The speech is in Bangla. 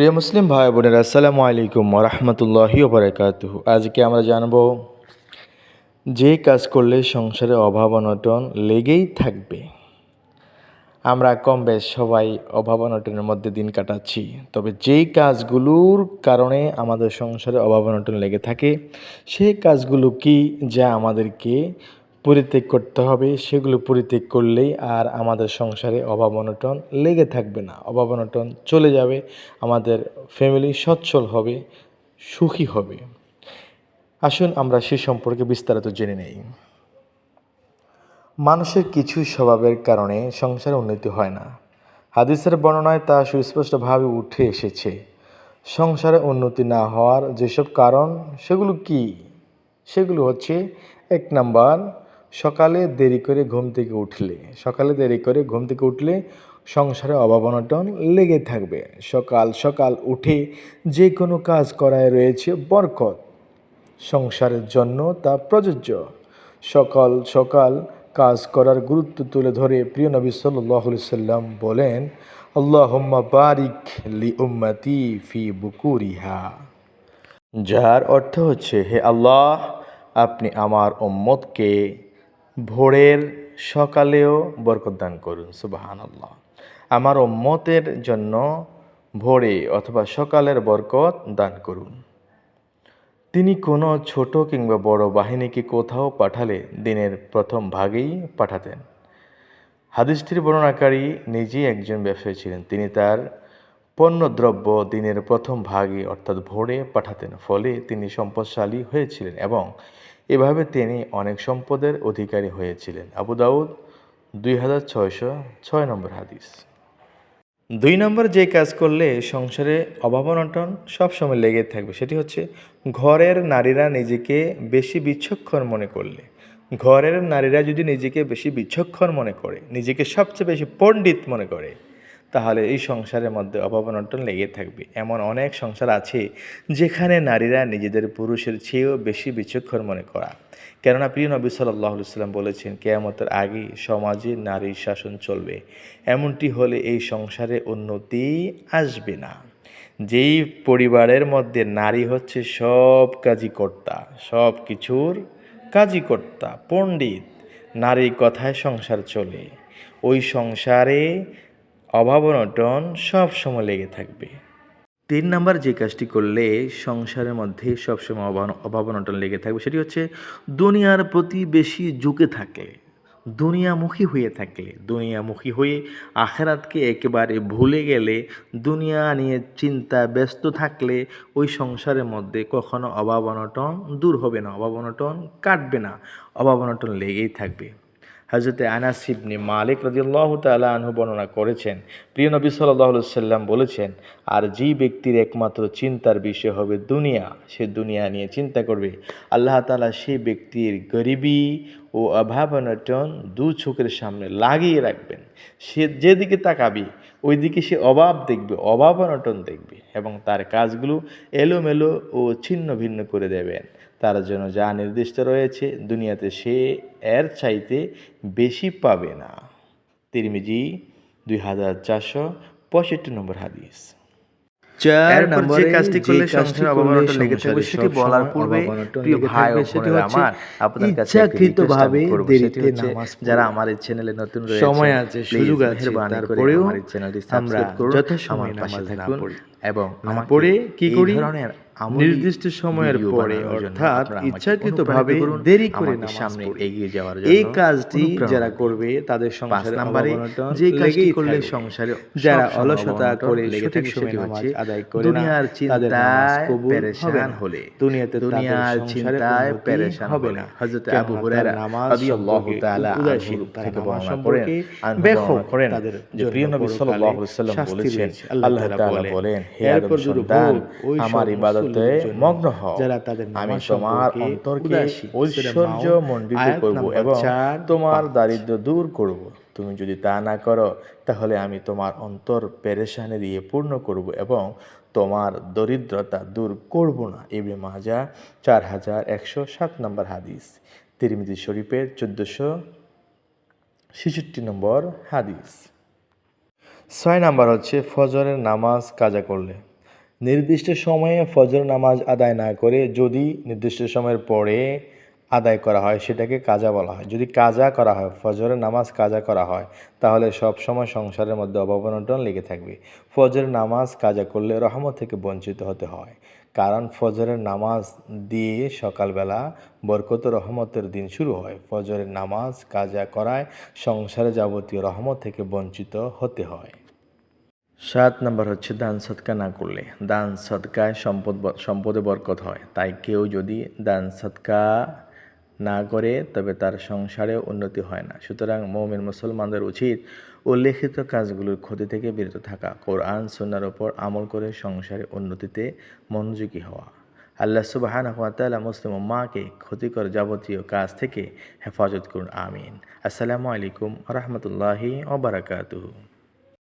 প্রিয় মুসলিম ভাই বোনেরা, আসসালামু আলাইকুম রহমতুল্লাহি ওবরাকাত আজকে আমরা জানব যে কাজ করলে সংসারে অভাব অনটন লেগেই থাকবে। আমরা কম বেশ সবাই অভাব অনটনের মধ্যে দিন কাটাচ্ছি। তবে যেই কাজগুলোর কারণে আমাদের সংসারে অভাব অনটন লেগে থাকে, সেই কাজগুলো কি যা আমাদেরকে পরিত্যাগ করতে হবে, সেগুলো পরিত্যাগ করলেই আর আমাদের সংসারে অভাব অনটন লেগে থাকবে না। অভাব অনটন চলে যাবে, আমাদের ফ্যামিলি সচ্ছল হবে, সুখী হবে। আসুন আমরা সে সম্পর্কে বিস্তারিত জেনে নেই। মানুষের কিছু স্বভাবের কারণে সংসারে উন্নতি হয় না। হাদিসের বর্ণনায় তা সুস্পষ্টভাবে উঠে এসেছে। সংসারে উন্নতি না হওয়ার যেসব কারণ, সেগুলো কি? সেগুলো হচ্ছে এক নাম্বার সকালে দেরি করে ঘুম থেকে উঠলে, সকালে দেরি করে ঘুম থেকে উঠলে সংসারে অভাব অনটন লেগে থাকবে। সকাল সকাল উঠে যে কোনো কাজ করায় রয়েছে বরকত। সংসারের জন্য তা প্রযোজ্য। সকাল সকাল কাজ করার গুরুত্ব তুলে ধরে প্রিয় নবী সাল্লাহ সাল্লাম বলেন, আল্লাহম্মা বারিক লি উম্মতি ফি বুকুরিহা। যার অর্থ হচ্ছে, হে আল্লাহ, আপনি আমার উম্মতকে ভোরের সকালেও বরকত দান করুন সুবাহান আল্লাহ আমার উম্মতের জন্য ভোরে অথবা সকালের বরকত দান করুন। তিনি কোনো ছোট কিংবা বড় বাহিনীকে কোথাও পাঠালে দিনের প্রথম ভাগেই পাঠাতেন। হাদিসটির বর্ণনাকারী নিজেই একজন ব্যবসায়ী ছিলেন। তিনি তার পণ্যদ্রব্য দিনের প্রথম ভাগে অর্থাৎ ভোরে পাঠাতেন। ফলে তিনি সম্পদশালী হয়েছিলেন এবং এভাবে তিনি অনেক সম্পদের অধিকারী হয়েছিলেন। আবু দাউদ, দুই হাজার ছয়শো ছয় নম্বর হাদিস। দুই নম্বর যে কাজ করলে সংসারে অভাব অনটন সবসময় লেগে থাকবে, সেটি হচ্ছে ঘরের নারীরা নিজেকে বেশি বিচক্ষণ মনে করলে। ঘরের নারীরা যদি নিজেকে বেশি বিচক্ষণ মনে করে, নিজেকে সবচেয়ে বেশি পণ্ডিত মনে করে তাহলে এই সংসারের মধ্যে অভাব অনটন লেগে থাকবে। এমন অনেক সংসার আছে যেখানে নারীরা নিজেদের পুরুষের চেয়েও বেশি বিচক্ষণ মনে করা। কেননা প্রিয় নবী সাল্লাহ সাল্লাম বলেছেন, কেয়ামতের আগে সমাজে নারীর শাসন চলবে। এমনটি হলে এই সংসারে উন্নতি আসবে না। যেই পরিবারের মধ্যে নারী হচ্ছে সব কাজই কর্তা, সব কিছুর কাজই কর্তা, পণ্ডিত, নারীর কথায় সংসার চলে। ওই সংসারে অভাব অনটন সব সময় লেগে থাকবে। তিন নাম্বার যে কাজটি করলে সংসারের মধ্যে সবসময় অভাব অনটন লেগে থাকবে, সেটি হচ্ছে দুনিয়ার প্রতি বেশি ঝুঁকে থাকলে, দুনিয়ামুখী হয়ে থাকলে, দুনিয়ামুখী হয়ে আখেরাতকে একেবারে ভুলে গেলে, দুনিয়া নিয়ে চিন্তা ব্যস্ত থাকলে ওই সংসারের মধ্যে কখনো অভাব অনটন দূর হবে না, অভাব অনটন কাটবে না, অভাব অনটন লেগেই থাকবে। হজরতে আনাস ইবনে মালিক রদিল্লাহ তালা আনহু বর্ণনা করেছেন, প্রিয় নবী সাল্লাহ সাল্লাম বলেছেন, আর যে ব্যক্তির একমাত্র চিন্তার বিষয় হবে দুনিয়া, সে দুনিয়া নিয়ে চিন্তা করবে। আল্লাহ তালা সেই ব্যক্তির গরিবি ও অভাবনটন দু চোখের সামনে লাগিয়ে রাখবেন। সে যেদিকে তাকাবি ওই দিকে সে অভাব দেখবে, অভাব অনটন দেখবে এবং তার কাজগুলো এলোমেলো ও ছিন্ন ভিন্ন করে দেবেন তার জন্য যা নির্দিষ্ট রয়েছে দুনিয়াতে সে এর চাইতে বেশি পাবে না। তিরমিজি দুই হাজার চারশো পঁয়ষট্টি নম্বর হাদিস। চার যে নম্বরে কাজটি করলে সংসারে করলে লেগে থাকবে সেটি বলার পূর্বে প্রিয় ভাই ও সেটি বোনেরা হচ্ছে আমার আপনাদের কাছে ইচ্ছাকৃতভাবে দেরিতে নামাজ যারা আমার এই চ্যানেলে নতুন রয়েছে সময় আছে, সুযোগ আছে, তারপরেও আমার চ্যানেলটি সাবস্ক্রাইব করুন যথাসময়ে আমার পাশে থাকুন। এবং আমাকে কি করি? ধরনের নির্দিষ্ট সময়ের পরে অর্থাৎ আপনারা আমাকে ইচ্ছাকৃতভাবে দেরি করে সামনে এগিয়ে যাওয়ার জন্য এই কাজটি যারা করবে তাদের সংসারে নাম্বারে যে কাজটি করলে সংসারে যারা অলসতা করে সঠিক সময়ে হচ্ছে আদায় করে দুনিয়ার চিন্তায় পেরেশান হলে দুনিয়াতে দুনিয়ার চিন্তায় পেরেশান হবে না। হযরত আবু হুরায়রা রাদিয়াল্লাহু তাআলা আনহু থেকে বর্ণনা করেন আনহু করেন। যে প্রিয় নবী সাল্লাল্লাহু আলাইহি ওয়াসাল্লাম বলেছেন আল্লাহ তাআলা বলেন, এরপর সন্তান আমার ইবাদতে মগ্ন হও। আমি তোমার অন্তরকে ঐশ্বর্য মণ্ডিত করব এবং তোমার দারিদ্র দূর করব। তুমি যদি তা না করো তাহলে আমি তোমার অন্তর পেরেশানি দিয়ে পূর্ণ করব এবং তোমার দরিদ্রতা দূর করব না। ইবনে মাজা চার হাজার একশো সাত নম্বর হাদিস। তিরমিজি শরীফের চোদ্দোশো ছেষট্টি নম্বর হাদিস। ছয় নাম্বার হচ্ছে ফজরের নামাজ কাজা করলে। নির্দিষ্ট সময়ে ফজর নামাজ আদায় না করে যদি নির্দিষ্ট সময়ের পরে আদায় করা হয়, সেটাকে কাজা বলা হয়। যদি কাজা করা হয়, ফজরের নামাজ কাজা করা হয়, তাহলে সব সময় সংসারের মধ্যে অভাবনটন লেগে থাকবে। ফজরের নামাজ কাজা করলে রহমত থেকে বঞ্চিত হতে হয়। কারণ ফজরের নামাজ দিয়ে সকালবেলা বরকত রহমতের দিন শুরু হয়। ফজরের নামাজ কাজা করায় সংসারে যাবতীয় রহমত থেকে বঞ্চিত হতে হয়। সাত নম্বর হচ্ছে দান সৎকা না করলে। দান সৎকায় সম্পদ সম্পদে বরকত হয়। তাই কেউ যদি দান সৎকা না করে, তবে তার সংসারে উন্নতি হয় না। সুতরাং মৌমিন মুসলমানদের উচিত উল্লেখিত কাজগুলোর ক্ষতি থেকে বিরত থাকা, কোরআন সন্ন্যার ওপর আমল করে সংসারে উন্নতিতে মনোযোগী হওয়া। আল্লাহ সুবাহান আহমতাল্লাহ মুসলিম মাকে ক্ষতিকর যাবতীয় কাজ থেকে হেফাজত করুন, আমিন। আসসালামু আলাইকুম রহমতুল্লাহি ওবরাকাতুহু